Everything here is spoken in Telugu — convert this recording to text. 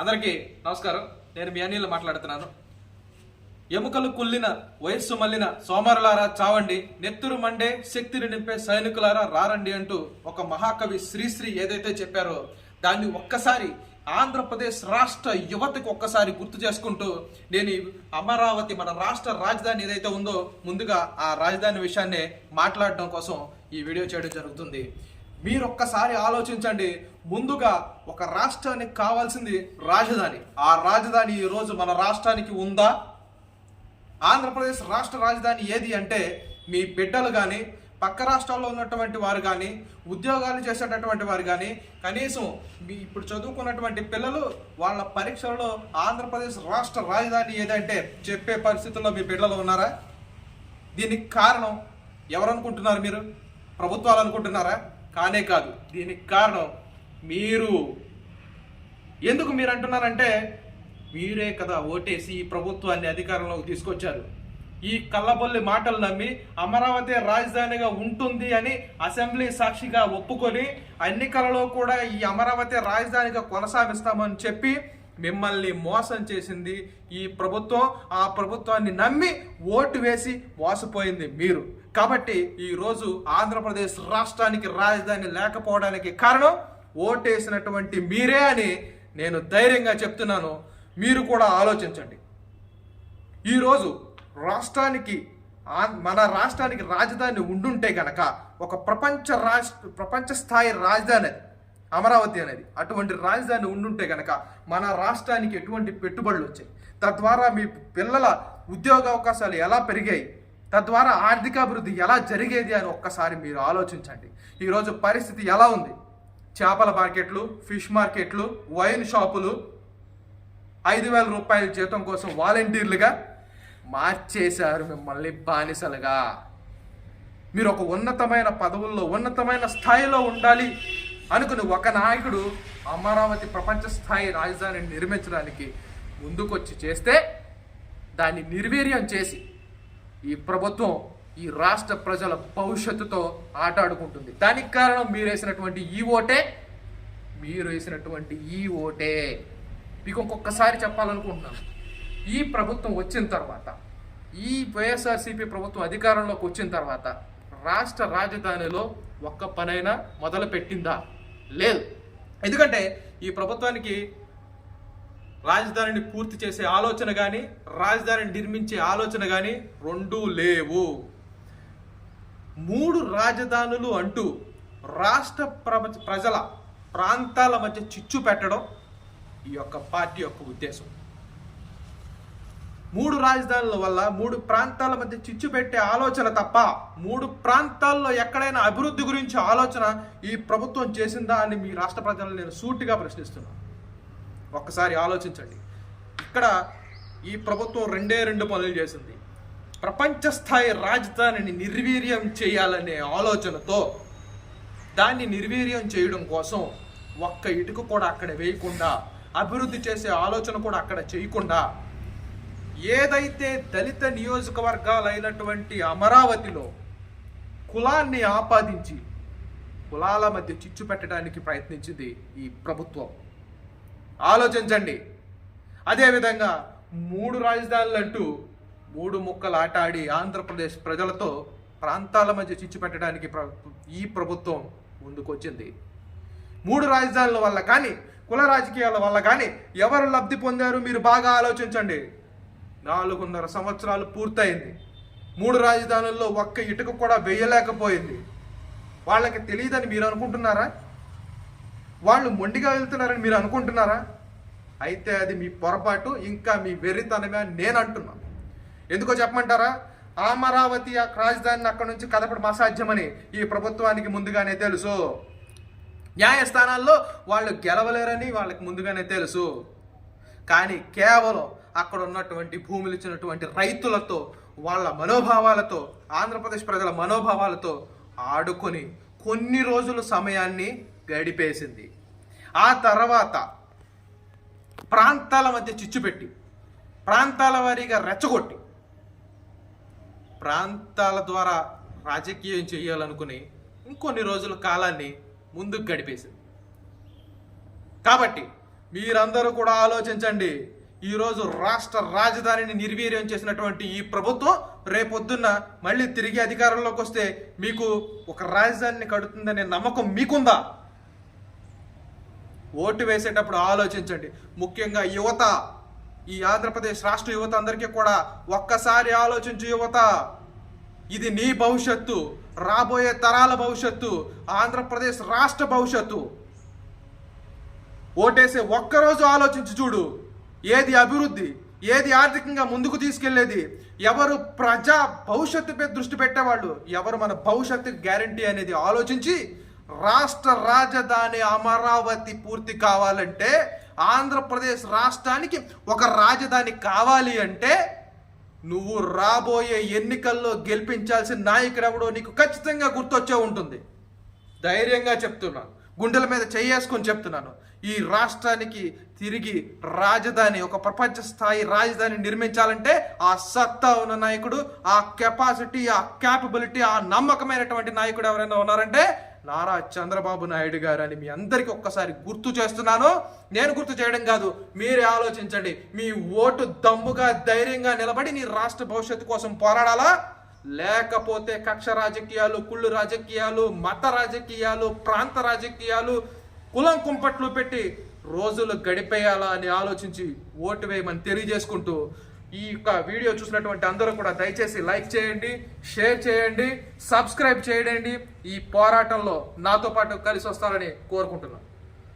అందరికీ నమస్కారం. నేను మీ అనిల్ మాట్లాడుతున్నాను. ఎముకలు కుల్లిన వయస్సు మల్లిన సోమరులారా చావండి. నెత్తురు మండే శక్తిని నింపే సైనికులారా రారండి అంటూ ఒక మహాకవి శ్రీశ్రీ ఏదైతే చెప్పారో దాన్ని ఒక్కసారి ఆంధ్రప్రదేశ్ రాష్ట్ర యువతకు ఒక్కసారి గుర్తు చేసుకుంటూ నేను అమరావతి మన రాష్ట్ర రాజధాని ఏదైతే ఉందో ముందుగా ఆ రాజధాని విషయాన్నే మాట్లాడడం కోసం ఈ వీడియో చేయడం జరుగుతుంది. మీరు ఒక్కసారి ఆలోచించండి. ముందుగా ఒక రాష్ట్రానికి కావాల్సింది రాజధాని. ఆ రాజధాని ఈరోజు మన రాష్ట్రానికి ఉందా? ఆంధ్రప్రదేశ్ రాష్ట్ర రాజధాని ఏది అంటే మీ బిడ్డలు కానీ పక్క రాష్ట్రాల్లో ఉన్నటువంటి వారు కానీ ఉద్యోగాలు చేసేటటువంటి వారు కానీ కనీసం మీ ఇప్పుడు చదువుకున్నటువంటి పిల్లలు వాళ్ళ పరీక్షలలో ఆంధ్రప్రదేశ్ రాష్ట్ర రాజధాని ఏదంటే చెప్పే పరిస్థితుల్లో మీ బిడ్డలు ఉన్నారా? దీనికి కారణం ఎవరు అనుకుంటున్నారు మీరు? ప్రభుత్వాలు అనుకుంటున్నారా? కానే కాదు దీనికి కారణం మీరు. ఎందుకు మీరు అంటున్నారంటే మీరే కదా ఓటేసి ఈ ప్రభుత్వాన్ని అధికారంలోకి తీసుకొచ్చారు. ఈ కళ్ళబొల్లి మాటలు నమ్మి అమరావతి రాజధానిగా ఉంటుంది అని అసెంబ్లీ సాక్షిగా ఒప్పుకొని ఎన్నికలలో కూడా ఈ అమరావతి రాజధానిగా కొనసాగిస్తామని చెప్పి మిమ్మల్ని మోసం చేసింది ఈ ప్రభుత్వం. ఆ ప్రభుత్వాన్ని నమ్మి ఓటు వేసి మోసపోయింది మీరు. కాబట్టి ఈరోజు ఆంధ్రప్రదేశ్ రాష్ట్రానికి రాజధాని లేకపోవడానికి కారణం ఓటేసినటువంటి మీరే అని నేను ధైర్యంగా చెప్తున్నాను. మీరు కూడా ఆలోచించండి. ఈరోజు రాష్ట్రానికి ఆ- మన రాష్ట్రానికి రాజధాని ఉండుంటే గనక ఒక ప్రపంచ రాష్ట్ర ప్రపంచ స్థాయి రాజధాని అది అమరావతి అనేది. అటువంటి రాజధాని ఉండుంటే గనక మన రాష్ట్రానికి ఎటువంటి పెట్టుబడులు వచ్చాయి? తద్వారా మీ పిల్లల ఉద్యోగ అవకాశాలు ఎలా పెరిగాయి? తద్వారా ఆర్థికాభివృద్ధి ఎలా జరిగేది అని ఒక్కసారి మీరు ఆలోచించండి. ఈరోజు పరిస్థితి ఎలా ఉంది? చేపల మార్కెట్లు ఫిష్ మార్కెట్లు వైన్ షాపులు ఐదు వేల రూపాయల జీతం కోసం వాలంటీర్లుగా మార్చేశారు మిమ్మల్ని బానిసలుగా. మీరు ఒక ఉన్నతమైన పదవుల్లో ఉన్నతమైన స్థాయిలో ఉండాలి అనుకుని ఒక నాయకుడు అమరావతి ప్రపంచ స్థాయి రాజధానిని నిర్మించడానికి ముందుకొచ్చి చేస్తే దాన్ని నిర్వీర్యం చేసి ఈ ప్రభుత్వం ఈ రాష్ట్ర ప్రజల భవిష్యత్తుతో ఆటాడుకుంటుంది. దానికి కారణం మీరు వేసినటువంటి ఈ ఓటే మీరు వేసినటువంటి ఈ ఓటే. మీకు ఇంకొకసారి చెప్పాలనుకుంటున్నాను. ఈ ప్రభుత్వం వచ్చిన తర్వాత ఈ వైఎస్ఆర్సీపీ ప్రభుత్వం అధికారంలోకి వచ్చిన తర్వాత రాష్ట్ర రాజధానిలో ఒక్క పనైనా మొదలు పెట్టిందా లేదు. ఎందుకంటే ఈ ప్రభుత్వానికి రాజధానిని పూర్తి చేసే ఆలోచన కానీ రాజధానిని నిర్మించే ఆలోచన కానీ రెండూ లేవు. మూడు రాజధానులు అంటూ రాష్ట్ర ప్రజల ప్రాంతాల మధ్య చిచ్చు పెట్టడం ఈ యొక్క పార్టీ యొక్క ఉద్దేశం. మూడు రాజధానుల వల్ల మూడు ప్రాంతాల మధ్య చిచ్చు పెట్టే ఆలోచన తప్ప మూడు ప్రాంతాల్లో ఎక్కడైనా అభివృద్ధి గురించి ఆలోచన ఈ ప్రభుత్వం చేసిందా అని మీ రాష్ట్ర ప్రజలను నేను సూటిగా ప్రశ్నిస్తున్నాను. ఒక్కసారి ఆలోచించండి. ఇక్కడ ఈ ప్రభుత్వం రెండే రెండు పనులు చేసింది. ప్రపంచ స్థాయి రాజధానిని నిర్వీర్యం చేయాలనే ఆలోచనతో దాన్ని నిర్వీర్యం చేయడం కోసం ఒక్క ఇటుక కూడా అక్కడ వేయకుండా అభివృద్ధి చేసే ఆలోచన కూడా అక్కడ చేయకుండా ఏదైతే దళిత నియోజకవర్గాలైనటువంటి అమరావతిలో కులాన్ని ఆపాదించి కులాల మధ్య చిచ్చు పెట్టడానికి ప్రయత్నించింది ఈ ప్రభుత్వం. ఆలోచించండి. అదేవిధంగా మూడు రాజధానులు అంటూ మూడు ముక్కలు ఆట ఆడి ఆంధ్రప్రదేశ్ ప్రజలతో ప్రాంతాల మధ్య చిచ్చు పెట్టడానికి ప్ర- ఈ ప్రభుత్వం ముందుకొచ్చింది. మూడు రాజధానుల వల్ల కానీ కుల రాజకీయాల వల్ల కానీ ఎవరు లబ్ధి పొందారు మీరు బాగా ఆలోచించండి. నాలుగున్నర సంవత్సరాలు పూర్తయింది. మూడు రాజధానుల్లో ఒక్క ఇటుక కూడా వేయలేకపోయింది. వాళ్ళకి తెలియదని మీరు అనుకుంటున్నారా? వాళ్ళు మొండిగా వెళ్తున్నారని మీరు అనుకుంటున్నారా? అయితే అది మీ పొరపాటు ఇంకా మీ వెర్రితనమే నేను అంటున్నాను ఎందుకో చెప్పమంటారా? అమరావతి ఆ రాజధానిని అక్కడ నుంచి కదపడం అసాధ్యమని ఈ ప్రభుత్వానికి ముందుగానే తెలుసు. న్యాయస్థానాల్లో వాళ్ళు గెలవలేరని వాళ్ళకి ముందుగానే తెలుసు. కానీ కేవలం అక్కడ ఉన్నటువంటి భూములు ఇచ్చినటువంటి రైతులతో వాళ్ళ మనోభావాలతో ఆంధ్రప్రదేశ్ ప్రజల మనోభావాలతో ఆడుకొని కొన్ని రోజుల సమయాన్ని గడిపేసింది. ఆ తర్వాత ప్రాంతాల మధ్య చిచ్చుపెట్టి ప్రాంతాల వారీగా రెచ్చగొట్టి ప్రాంతాల ద్వారా రాజకీయం చేయాలనుకుని ఇంకొన్ని రోజుల కాలాన్ని ముందుకు గడిపేసింది. కాబట్టి మీరందరూ కూడా ఆలోచించండి ఈరోజు రాష్ట్ర రాజధానిని నిర్వీర్యం చేసినటువంటి ఈ ప్రభుత్వం రేపొద్దున్న మళ్ళీ తిరిగి అధికారంలోకి వస్తే మీకు ఒక రాజధానిని కడుతుందనే నమ్మకం మీకుందా? ఓటు వేసేటప్పుడు ఆలోచించండి. ముఖ్యంగా యువత ఈ ఆంధ్రప్రదేశ్ రాష్ట్ర యువత అందరికీ కూడా ఒక్కసారి ఆలోచించు యువత. ఇది నీ భవిష్యత్తు రాబోయే తరాల భవిష్యత్తు ఆంధ్రప్రదేశ్ రాష్ట్ర భవిష్యత్తు. ఓటేసే ఒక్కరోజు ఆలోచించి చూడు. ఏది అభివృద్ధి ఏది ఆర్థికంగా ముందుకు తీసుకెళ్ళేది ఎవరు ప్రజా భవిష్యత్తుపై దృష్టి పెట్టేవాళ్ళు ఎవరు మన భవిష్యత్తు గ్యారంటీ అనేది ఆలోచించి రాష్ట్ర రాజధాని అమరావతి పూర్తి కావాలంటే ఆంధ్రప్రదేశ్ రాష్ట్రానికి ఒక రాజధాని కావాలి అంటే నువ్వు రాబోయే ఎన్నికల్లో గెలిపించాల్సిన నాయకుడెవడో నీకు ఖచ్చితంగా గుర్తొచ్చే ఉంటుంది. ధైర్యంగా చెప్తున్నాను. గుండెల మీద చేసుకొని చెప్తున్నాను. ఈ రాష్ట్రానికి తిరిగి రాజధాని ఒక ప్రపంచ స్థాయి రాజధాని నిర్మించాలంటే ఆ సత్తా ఉన్న నాయకుడు ఆ కెపాసిటీ ఆ క్యాపబిలిటీ ఆ నమ్మకమైనటువంటి నాయకుడు ఎవరైనా ఉన్నారంటే నారా చంద్రబాబు నాయుడు గారు అని మీ అందరికీ ఒక్కసారి గుర్తు చేస్తున్నాను. నేను గుర్తు చేయడం కాదు మీరే ఆలోచించండి. మీ ఓటు దమ్ముగా ధైర్యంగా నిలబడి నీ రాష్ట్ర భవిష్యత్తు కోసం పోరాడాలా? లేకపోతే కక్ష రాజకీయాలు కుళ్ళు రాజకీయాలు మత రాజకీయాలు ప్రాంత రాజకీయాలు కులం కుంపట్లు పెట్టి రోజులు గడిపేయాలా అని ఆలోచించి ఓటు వేయమని తెలియజేసుకుంటూ ఈ యొక్క వీడియో చూసినటువంటి అందరూ కూడా దయచేసి లైక్ చేయండి షేర్ చేయండి సబ్స్క్రైబ్ చేయండి. ఈ పోరాటంలో నాతో పాటు కలిసి వస్తారని కోరుకుంటున్నాను.